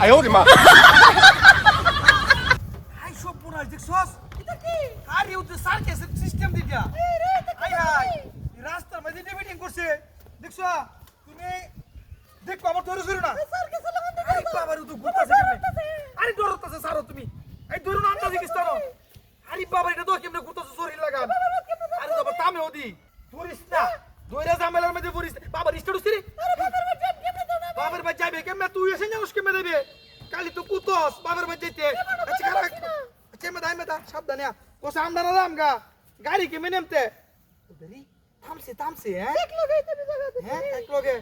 哎呦我的妈！ high সব bonus দেখছস এটা কি আরে ও তো সার্কেসের সিস্টেম দিটা হাই হাই এই রাস্তার মধ্যে ডিবেটিং করছে দেখছো তুমি দেখো আমার ধরে ধরো না আরে বাবার ও তো ঘুরতাছে কেমনে আরে ডরতাছে সারো তুমি এই ধরো না আন্দাজি কিস্তান আরে বাবা এটা তো কেমনে ঘুরতাছে শরীর লাগান আরে বাবা তামে ওদি ধরিস না ধরে জামেলার মধ্যে ধরিস বাবার ইস্টার উস্তিরি বাবার বাচ্চা যাবে কেমনে তুই এসে জানোস কেমনে দেবে কালি তো কুতস বাবার বাচ্চা যেতে আচ্ছা খারাপ কেমনে দাই মেদা সাবধানে কোসা আমদার আলাম গা গাড়ি কেমনে নেমতে। ওদেরই থামছে থামছে হ্যাঁ? হ্যাঁ এক লগে।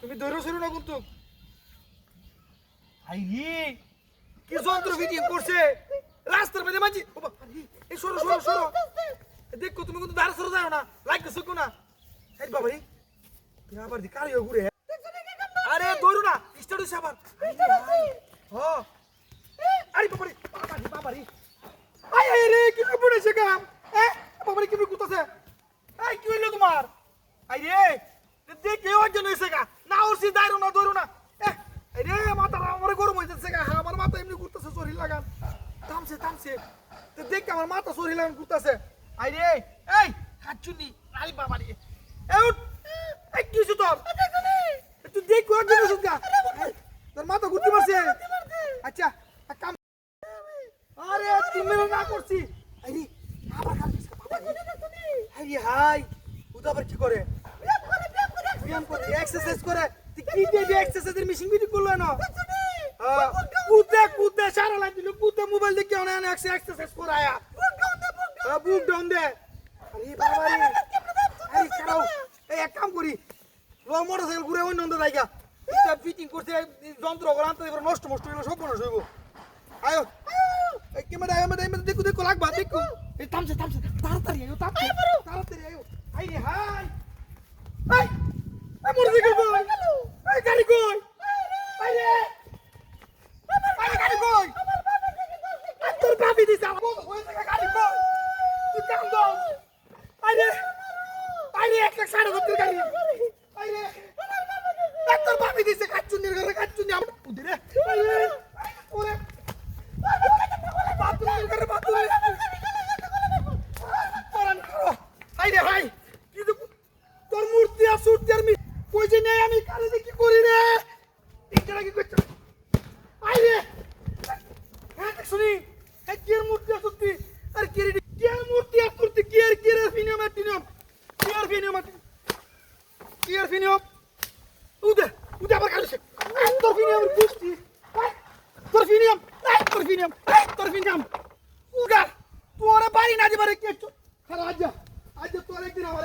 তুমি দৌড়ো শুরু না কিন্তু। আই কি যন্ত্র ফিটিং করছে? রাস্তার মধ্যে মাঝি এই সরো সরো সরো। দেখো তুমি কিন্তু দাঁড়া সরো যাও না। লাগতে শুকো না এই বাবা রে আবার দি কারিও ঘুরে। আরে দৌড়ো না। স্টার্ট হইছে আবার। হ আরে বাবা রে বাবা রে বাবা রে আই আই রে কি কি পড়েছে কাম হ্যাঁ বাবা রে কি কুতাছে আই কি হইল তোমার? আই রে দেখ একজন হইছে গা। না উঠছি দাঁড়ো না দৌড়ো না। এহ, এই রে মাথা আমার গরম হয়ে যাচ্ছে গা। হ্যাঁ, আমার মাথা এমনি ঘুরতেছে শরীর লাগান। থামছে থামছে। তো দেখ আমার মাথা শরীর লাগান ঘুরতেছে। আই রে এই হাত চুনি। আই বাবা রে এই উঠ। এই কি হইছে তোর? তুই দেখ কোন দিন ওষুধ গা। তোর মাথা ঘুরতে পারছে। আচ্ছা এক কাম আরে তুমি না করছি। আরে আবার কাম দিছ বাবা হাই হাই উদা কি করে? ব্যায়াম করে এক্সারসাইজ করে তুই কি দিয়ে এক্সারসাইজের মেশিন বিধি করল না। কুদে কুদে সারা লাগ দিল। কুদে মোবাইল দেখে অনেক অনেক এক্সারসাইজ করায়া। বুক ডাউন দে আরে বাবা রে আরে ছাড়াও। এই এক কাম করি। লো মোটরসাইকেল ঘুরে অন্য জায়গা। ফিটিং এই যন্ত্র করে আনতে এবার নষ্ট নষ্ট হইল সব নষ্ট হইব। আয়ো কেমন আয়ো মেদা মেদা দেখো দেখো লাগবা দেখো। এই থামছে থামছে তাড়াতাড়ি আয়ো তাড়াতাড়ি তাড়াতাড়ি আয়ো। আই রে হাই। আই এই মোটরসাইকেল কই? এই গাড়ি কই? আই রে। আই গাড়ি কই? আই তোর বাপি দিছে আমার জায়গা গাড়ি কই? তুই কাম দাও আই রে। আই রে এক লাখ সাড়ে সত্তর গাড়ি। আই রে। হাই কিন্তু তোর মূর্তি আর আর মি আমি? কারে কি করি রে এটা কি করছ আই রে হ্যাঁ দেখ শুনি এই কি এর মূর্তি আর সূর্তি আর কি রে কি এর মূর্তি আর সূর্তি কি এর কি এর ফিনিয়ম আর টিনিয়ম কি এর ফিনিয়ম আর কি এর ফিনিয়ম উদে উদে আবার কাছে তোর ফিনিয়ম বুঝতি তোর ফিনিয়ম এই তোর ফিনিয়ম এই তোর ফিনিয়ম উগা তোরে বাড়ি না দিবারে কে খারাপ আজ আজ তোর একদিন আমার